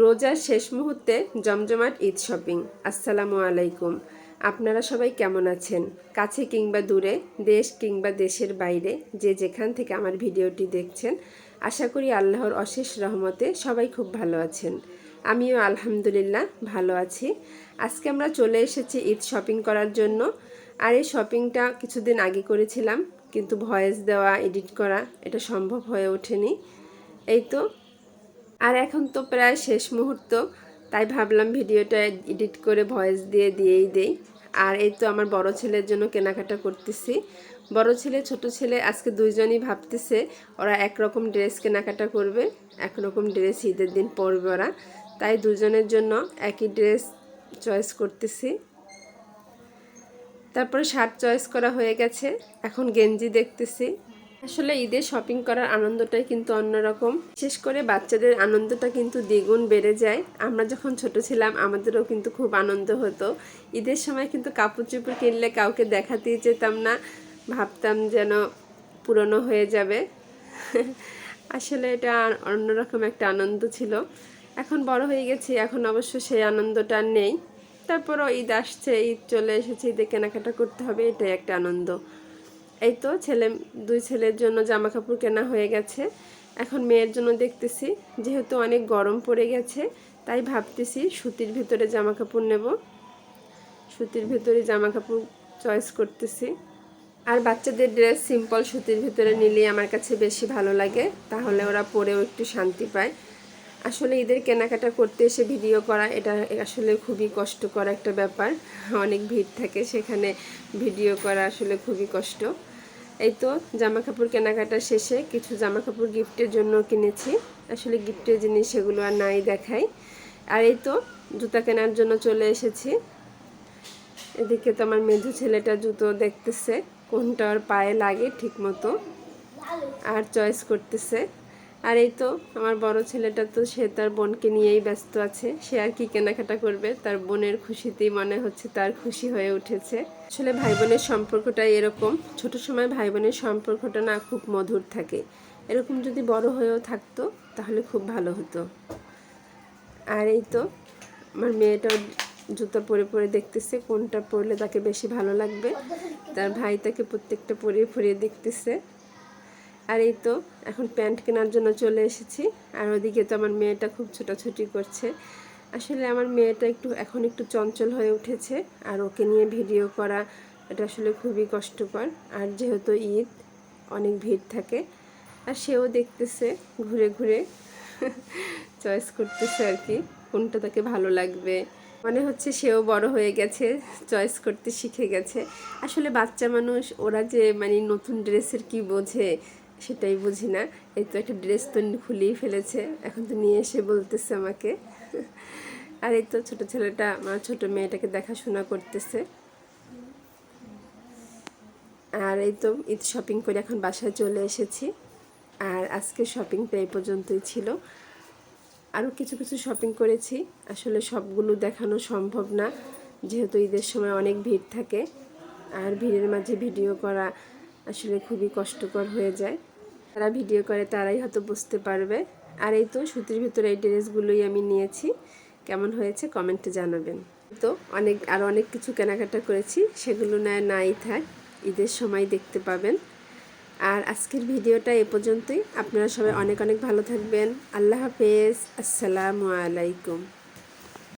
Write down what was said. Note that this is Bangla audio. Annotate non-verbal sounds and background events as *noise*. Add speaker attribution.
Speaker 1: রোজার শেষ মুহূর্তে জমজমাট ঈদ শপিং। আসসালামু আলাইকুম। আপনারা সবাই কেমন আছেন? কাছে কিংবা দূরে, দেশ কিংবা দেশের বাইরে, যে যেখান থেকে আমার ভিডিওটি দেখছেন, আশা করি আল্লাহর অশেষ রহমতে সবাই খুব ভালো আছেন। আমিও আলহামদুলিল্লাহ ভালো আছি। আজকে আমরা চলে এসেছি ঈদ শপিং করার জন্য। আর এই শপিংটা কিছুদিন আগে করেছিলাম, কিন্তু ভয়েস দেওয়া, এডিট করা, এটা সম্ভব হয়ে ওঠেনি। এই তো আর এখন তো প্রায় শেষ মুহূর্ত, তাই ভাবলাম ভিডিওটা এডিট করে ভয়েস দিয়ে দিয়েই দেই। আর এই তো আমার বড় ছেলের জন্য কেনাকাটা করতেছি। বড় ছেলে, ছোট ছেলে, আজকে দুইজনই ভাবতেছে, ওরা একরকম ড্রেস কেনাকাটা করবে, একরকম ড্রেস ঈদের দিন পরবে ওরা। তাই দুজনের জন্য একই ড্রেস চয়েস করতেছি। তারপরে শার্ট চয়েস করা হয়ে গেছে, এখন গেঞ্জি দেখতেছি। আসলে ঈদে শপিং করার আনন্দটাই কিন্তু অন্যরকম। বিশেষ করে বাচ্চাদের আনন্দটা কিন্তু দ্বিগুণ বেড়ে যায়। আমরা যখন ছোট ছিলাম, আমাদেরও কিন্তু খুব আনন্দ হতো। ঈদের সময় কিন্তু কাপড় চোপড় কিনলে কাউকে দেখাতেই যেতাম না। ভাবতাম যেন পুরনো হয়ে যাবে। আসলে এটা অন্যরকম একটা আনন্দ ছিল। এখন বড় হয়ে গেছি, এখন অবশ্য সেই আনন্দটা নেই। তারপরও ঈদ আসছে, ঈদ চলে এসেছে, ঈদে কেনাকাটা করতে হবে, এটাই একটা আনন্দ। এই তো ছেলে, দুই ছেলের জন্য জামা কাপড় কেনা হয়ে গেছে। এখন মেয়ের জন্য দেখতেছি, যেহেতু অনেক গরম পড়ে গেছে, তাই ভাবতেছি সুতির ভিতরে জামা কাপড় নেব। সুতির ভিতরে জামা কাপড় চয়েস করতেছি। আর বাচ্চাদের ড্রেস সিম্পল সুতির ভিতরে নিলেই আমার কাছে বেশি ভালো লাগে, তাহলে ওরা পরেও একটু শান্তি পায়। আসলে ঈদের কেনাকাটা করতে এসে ভিডিও করা, এটা আসলে খুবই কষ্টকর একটা ব্যাপার। অনেক ভিড় থাকে, সেখানে ভিডিও করা আসলে খুবই কষ্ট। এই তো জামা কাপড় কেনাকাটা শেষে কিছু জামা কাপড় গিফটের জন্য কিনেছি। আসলে গিফটের জিনিস সেগুলো আর নাই দেখাই। আর এই তো, জুতা কেনার জন্য চলে এসেছি। এদিকে তো আমার মেধু ছেলেটা জুতো দেখতেছে, কোনটা ওর পায়ে লাগে ঠিক মতো আর চয়েস করতেছে। আর এই তো, আমার বড় ছেলেটা তো সে তার বোনকে নিয়েই ব্যস্ত আছে। সে আর কি কেনাকাটা করবে, তার বোনের খুশিতেই মনে হচ্ছে তার খুশি হয়ে উঠেছে। আসলে ভাই বোনের সম্পর্কটা এরকম, ছোট সময় ভাই বোনের সম্পর্কটা না খুব মধুর থাকে। এরকম যদি বড় হয়েও থাকতো, তাহলে খুব ভালো হতো। আর এই তো, আমার মেয়েটাও জুতো পরে পরে দেখতেছে, কোনটা পরলে তাকে বেশি ভালো লাগবে। তার ভাই তাকে প্রত্যেকটা পরিয়ে পরিয়ে দেখতেছে। আর এই তো, এখন প্যান্ট কেনার জন্য চলে এসেছি। আর ওদিকে তো আমার মেয়েটা খুব ছোটাছুটি করছে। আসলে আমার মেয়েটা একটু, এখন একটু চঞ্চল হয়ে উঠেছে। আর ওকে নিয়ে ভিডিও করা, এটা আসলে খুবই কষ্টকর। আর যেহেতু ঈদ, অনেক ভিড় থাকে। আর সেও দেখতেছে, ঘুরে ঘুরে *laughs* চয়েস করতেছে আর কি, কোনটা তাকে ভালো লাগবে। মনে হচ্ছে সেও বড় হয়ে গেছে, চয়েস করতে শিখে গেছে। আসলে বাচ্চা মানুষ, ওরা যে মানে নতুন ড্রেসের কি বোঝে সেটাই বুঝি না। এই তো একটা ড্রেস তো খুলেই ফেলেছে। এখন তো নিয়ে এসে বলতেছে আমাকে। আর এই তো ছোটো ছেলেটা, আমার ছোটো মেয়েটাকে দেখাশোনা করতেছে। আর এই তো ঈদ শপিং করে এখন বাসায় চলে এসেছি। আর আজকে শপিংটা এই পর্যন্তই ছিল। আরও কিছু কিছু শপিং করেছি। আসলে সবগুলো দেখানো সম্ভব না। যেহেতু ঈদের সময় অনেক ভিড় থাকে। আর ভিড়ের মাঝে ভিডিও করা আসলে খুবই কষ্টকর হয়ে যায়। তারা ভিডিও করে তারাই হয়তো বুঝতে পারবে। আর এই তো সুতির ভিতরে এই ড্রেসগুলোই আমি নিয়েছি। কেমন হয়েছে কমেন্টে জানাবেন। তো অনেক, আর অনেক কিছু কেনাকাটা করেছি। সেগুলো নয় নাই থাক, ঈদের সময় দেখতে পাবেন। আর আজকের ভিডিওটা এ পর্যন্তই। আপনারা সবাই অনেক অনেক ভালো থাকবেন। আল্লাহ হাফেজ। আসসালামু আলাইকুম।